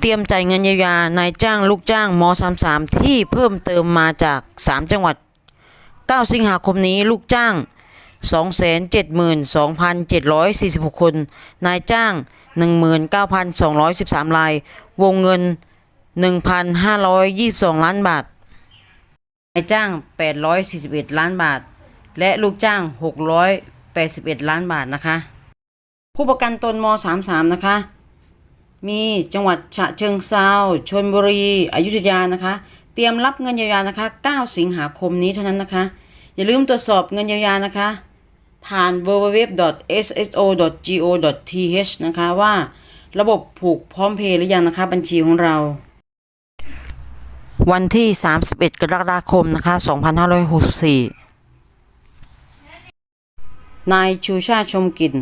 เตรียมจ่ายเงินเยียวยานายจ้างลูกจ้างม33ที่เพิ่มเติมมาจาก 3 จังหวัด 9 สิงหาคมนี้ลูกจ้าง 272,746 คน นายจ้าง 19,213 ราย วงเงิน 1,522 ล้านบาท นายจ้าง 841 ล้านบาท และลูกจ้าง 681 ล้านบาทนะคะ ผู้ประกันตนม 33 นะคะ มีจังหวัดฉะเชิงเซาชลบุรี อยุธยานะคะ เตรียมรับเงินเยียวยานะคะ 9 สิงหาคมนี้เท่านั้นนะคะ อย่าลืมตรวจสอบเงินเยียวยานะคะ ผ่าน www.sso.go.th นะคะว่าระบบผูกพร้อมเพย์หรือยังนะคะ บัญชีของเรา วันที่ 31 กรกฎาคมนะคะ 2564 นายชูชาติชมกลิ่น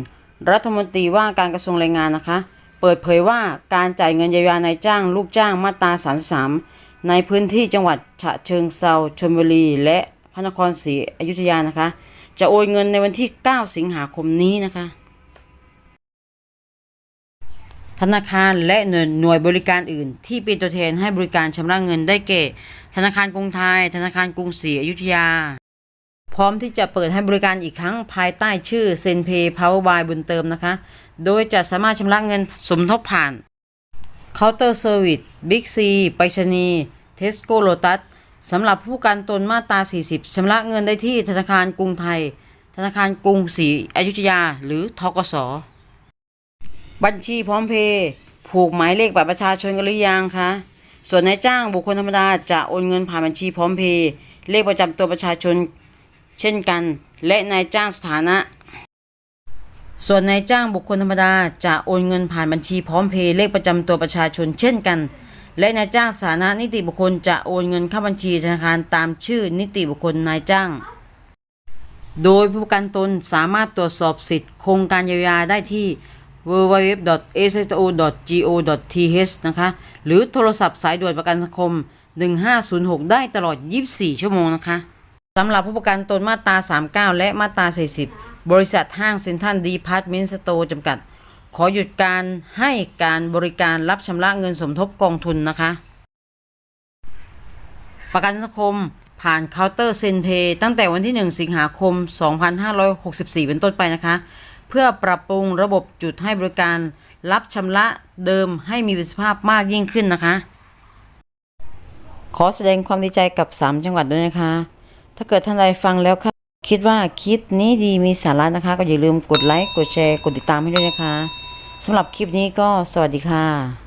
รัฐมนตรีว่าการกระทรวงแรงงานนะคะเปิดเผยว่าการจ่ายเงินเยียวยานายจ้าง ลูกจ้างมาตรา 33 ในพื้นที่จังหวัดฉะเชิงเซาชลบุรี และพระนครศรีอยุธยานะคะ จะโอนเงินในวันที่ 9 สิงหาคมนี้นะคะ ธนาคารและหน่วยหน่วยบริการอื่น ที่เป็นตัวแทนให้บริการชำระเงินได้แก่ธนาคารกรุงไทย ธนาคารกรุงศรีอยุธยา พร้อมที่จะเปิดให้บริการอีกครั้งภายใต้ชื่อเซนเพย์พาวเวอร์บายบุญเติมนะคะ โดยจะสามารถชำระเงินสมทบผ่านเคาน์เตอร์เซอร์วิสบิ๊กซีไปรษณีเทสโก้โลตัสสำหรับผู้การตนมาตรา 40ชำระเงินได้ที่ธนาคารกรุงไทย ธนาคารกรุงศรีอยุธยา หรือทกส บัญชีพร้อมเพย์ผูกหมายเลขบัตรประชาชนกันหรือยังคะ ส่วนนายจ้างบุคคลธรรมดาจะโอนเงินผ่านบัญชีพร้อมเพย์เลขประจำตัวประชาชน เช่นกัน และนายจ้างสถานะ ส่วนนายจ้างบุคคลธรรมดาจะโอนเงินผ่านบัญชีพร้อมเพย์เลขประจำตัวประชาชนเช่นกัน และนายจ้างสถานะนิติบุคคลจะโอนเงินเข้าบัญชีธนาคารตามชื่อนิติบุคคลนายจ้าง โดยผู้ประกันตนสามารถตรวจสอบสิทธิ์โครงการเยียวยาได้ที่ www.sso.go.th นะคะหรือโทรศัพท์สายด่วนประกันสังคม 1506 ได้ตลอด 24 ชั่วโมงนะคะ สำหรับผู้ประกันตนมาตรา 39 และมาตรา 40 บริษัทห้างเซ็นทรัลดีพาร์ตเมนต์สโตร์จำกัด ขอหยุดการให้การบริการรับชำระเงินสมทบกองทุนนะคะ ประกันสังคมผ่านเคาน์เตอร์เซนเพย์ตั้งแต่วันที่ 1 สิงหาคม 2564 เป็นต้นไปนะคะ เพื่อปรับปรุงระบบจุดให้บริการรับชำระเดิมให้มีประสิทธิภาพมากยิ่งขึ้นนะคะ ขอแสดงความดีใจกับ 3 จังหวัดด้วยนะคะ ถ้าเกิดท่านใดฟังแล้วค่ะ คิดว่าคลิปนี้ดีมีสาระนะคะ ก็อย่าลืมกดไลค์ กดแชร์ กดติดตามให้ด้วยนะคะสำหรับคลิปนี้ก็สวัสดีค่ะ